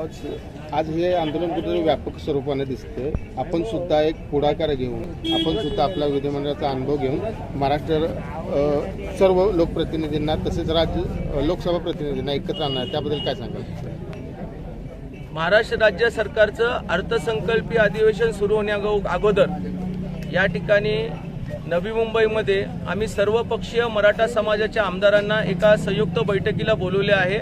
आज आज हे आंदोलन कुठेतरी व्यापक स्वरूपाने दिसते आपण सुद्धा एक पुढाकार घेऊन आपण सुद्धा आपला विधिमंडळाचा अनुभव घेऊन महाराष्ट्र सर्व लोकप्रतिनिधींना तसेच राज्य लोकसभा प्रतिनिधींना एकत्र आणणार. त्याबद्दल काय सांगाल? महाराष्ट्र राज्य सरकारचं अर्थसंकल्पीय अधिवेशन सुरू होण्या अगोदर या ठिकाणी नवी मुंबईमध्ये आम्ही सर्वपक्षीय मराठा समाजाच्या आमदारांना एका संयुक्त बैठकीला बोलवले आहे.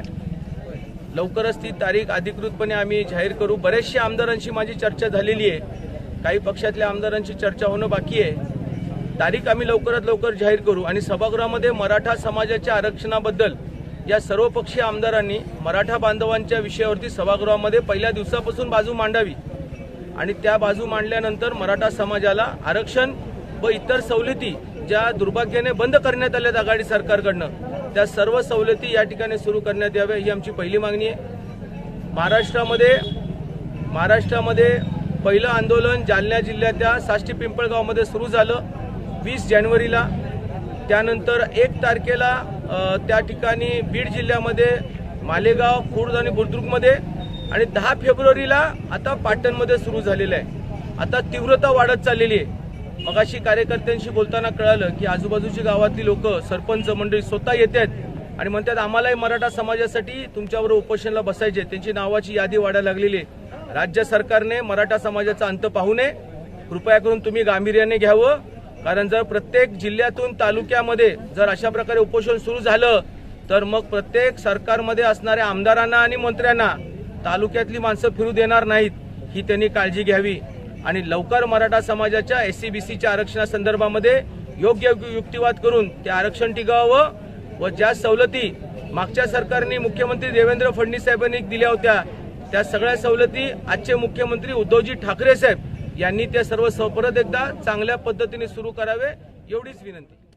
लवकरच ती तारीख अधिकृतपणे आम्ही जाहीर करू. बऱ्याचशा आमदारांशी माझी चर्चा झालेली आहे. काही पक्षातल्या आमदारांची चर्चा होणं बाकी आहे. तारीख आम्ही लवकरात लवकर जाहीर करू आणि सभागृहामध्ये मराठा समाजाच्या आरक्षणाबद्दल या सर्वपक्षीय आमदारांनी मराठा बांधवांच्या विषयावरती सभागृहामध्ये पहिल्या दिवसापासून बाजू मांडावी आणि त्या बाजू मांडल्यानंतर मराठा समाजाला आरक्षण व इतर सवलती ज्या दुर्भाग्याने बंद करण्यात आल्यात आघाडी सरकारकडनं त्या सर्व सवलती या ठिकाणी सुरू करण्यात याव्या ही आमची पहिली मागणी आहे. महाराष्ट्रामध्ये महाराष्ट्रामध्ये पहिलं आंदोलन जालना जिल्ह्यातल्या साष्टी पिंपळगावमध्ये सुरू झालं वीस जानेवारीला. त्यानंतर एक तारखेला त्या ठिकाणी बीड जिल्ह्यामध्ये मालेगाव खुर्द आणि बुद्रुकमध्ये आणि दहा फेब्रुवारीला आता पाटणमध्ये सुरू झालेलं आहे. आता तीव्रता वाढत चाललेली आहे. मगाशी कार्यकर्त्यांशी बोलताना कळालं की आजूबाजूची गावातली लोक सरपंच मंडळी स्वतः येत आहेत आणि म्हणतात आम्हालाही मराठा समाजासाठी तुमच्यावर उपोषणला बसायचे त्यांची नावाची यादी वाढायला लागलेली आहे. राज्य सरकारने मराठा समाजाचा अंत पाहू नये. कृपया करून तुम्ही गांभीर्याने घ्यावं. कारण जर प्रत्येक जिल्ह्यातून तालुक्यामध्ये जर अशा प्रकारे उपोषण सुरू झालं तर मग प्रत्येक सरकारमध्ये असणाऱ्या आमदारांना आणि मंत्र्यांना तालुक्यातली माणसं फिरू देणार नाहीत. ही त्यांनी काळजी घ्यावी. आणि लवकर मराठा समाजाच्या एस सी बी सीच्या आरक्षणासंदर्भामध्ये योग्य युक्तिवाद करून ते आरक्षण टिकावं व ज्या सवलती मागच्या सरकारने मुख्यमंत्री देवेंद्र फडणवीस साहेबांनी दिल्या होत्या त्या सगळ्या सवलती आजचे मुख्यमंत्री उद्धवजी ठाकरे साहेब यांनी त्या सर्व परत एकदा चांगल्या पद्धतीने सुरू करावे एवढीच विनंती.